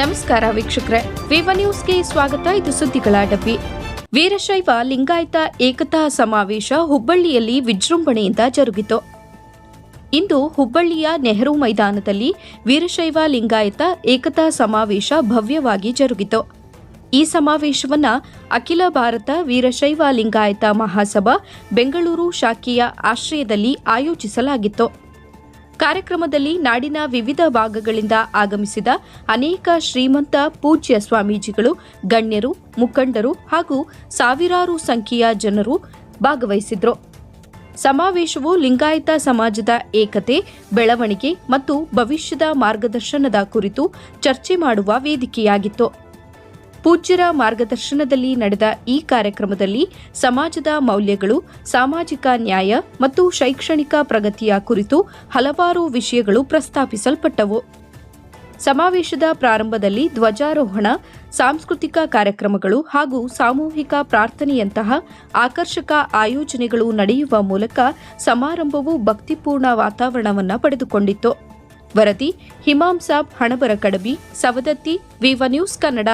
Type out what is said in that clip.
ನಮಸ್ಕಾರ ವೀಕ್ಷಕರೇ. ವಿವ ನ್ಯೂಸ್ಗೆ ಸ್ವಾಗತ. ಇದು ಸುದ್ದಿಗಳ ಡಬ್ಬಿ. ವೀರಶೈವ ಲಿಂಗಾಯತ ಏಕತಾ ಸಮಾವೇಶ ಹುಬ್ಬಳ್ಳಿಯಲ್ಲಿ ವಿಜೃಂಭಣೆಯಿಂದ ಜರುಗಿತು. ಇಂದು ಹುಬ್ಬಳ್ಳಿಯ ನೆಹರು ಮೈದಾನದಲ್ಲಿ ವೀರಶೈವ ಲಿಂಗಾಯತ ಏಕತಾ ಸಮಾವೇಶ ಭವ್ಯವಾಗಿ ಜರುಗಿತು. ಈ ಸಮಾವೇಶವನ್ನ ಅಖಿಲ ಭಾರತ ವೀರಶೈವ ಲಿಂಗಾಯತ ಮಹಾಸಭಾ ಬೆಂಗಳೂರು ಶಾಖೆಯ ಆಶ್ರಯದಲ್ಲಿ ಆಯೋಜಿಸಲಾಗಿತ್ತು. ಕಾರ್ಯಕ್ರಮದಲ್ಲಿ ನಾಡಿನ ವಿವಿಧ ಭಾಗಗಳಿಂದ ಆಗಮಿಸಿದ ಅನೇಕ ಶ್ರೀಮಂತ ಪೂಜ್ಯ ಸ್ವಾಮೀಜಿಗಳು, ಗಣ್ಯರು, ಮುಖಂಡರು ಹಾಗೂ ಸಾವಿರಾರು ಸಂಖ್ಯೆಯ ಜನರು ಭಾಗವಹಿಸಿದ್ರು. ಸಮಾವೇಶವು ಲಿಂಗಾಯತ ಸಮಾಜದ ಏಕತೆ, ಬೆಳವಣಿಗೆ ಮತ್ತು ಭವಿಷ್ಯದ ಮಾರ್ಗದರ್ಶನದ ಕುರಿತು ಚರ್ಚೆ ಮಾಡುವ ವೇದಿಕೆಯಾಗಿತ್ತು. ಪೂಜ್ಯರ ಮಾರ್ಗದರ್ಶನದಲ್ಲಿ ನಡೆದ ಈ ಕಾರ್ಯಕ್ರಮದಲ್ಲಿ ಸಮಾಜದ ಮೌಲ್ಯಗಳು, ಸಾಮಾಜಿಕ ನ್ಯಾಯ ಮತ್ತು ಶೈಕ್ಷಣಿಕ ಪ್ರಗತಿಯ ಕುರಿತು ಹಲವಾರು ವಿಷಯಗಳು ಪ್ರಸ್ತಾಪಿಸಲ್ಪಟ್ಟವು. ಸಮಾವೇಶದ ಪ್ರಾರಂಭದಲ್ಲಿ ಧ್ವಜಾರೋಹಣ, ಸಾಂಸ್ಕೃತಿಕ ಕಾರ್ಯಕ್ರಮಗಳು ಹಾಗೂ ಸಾಮೂಹಿಕ ಪ್ರಾರ್ಥನೆಯಂತಹ ಆಕರ್ಷಕ ಆಯೋಜನೆಗಳು ನಡೆಯುವ ಮೂಲಕ ಸಮಾರಂಭವು ಭಕ್ತಿಪೂರ್ಣ ವಾತಾವರಣವನ್ನು ಪಡೆದುಕೊಂಡಿತ್ತು. ವರದಿ ಹಿಮಾಂಸಾಬ್ ಹಣಬರ ಕಡಬಿ ಸವದತ್ತಿ, ವಿವ ನ್ಯೂಸ್ ಕನ್ನಡ.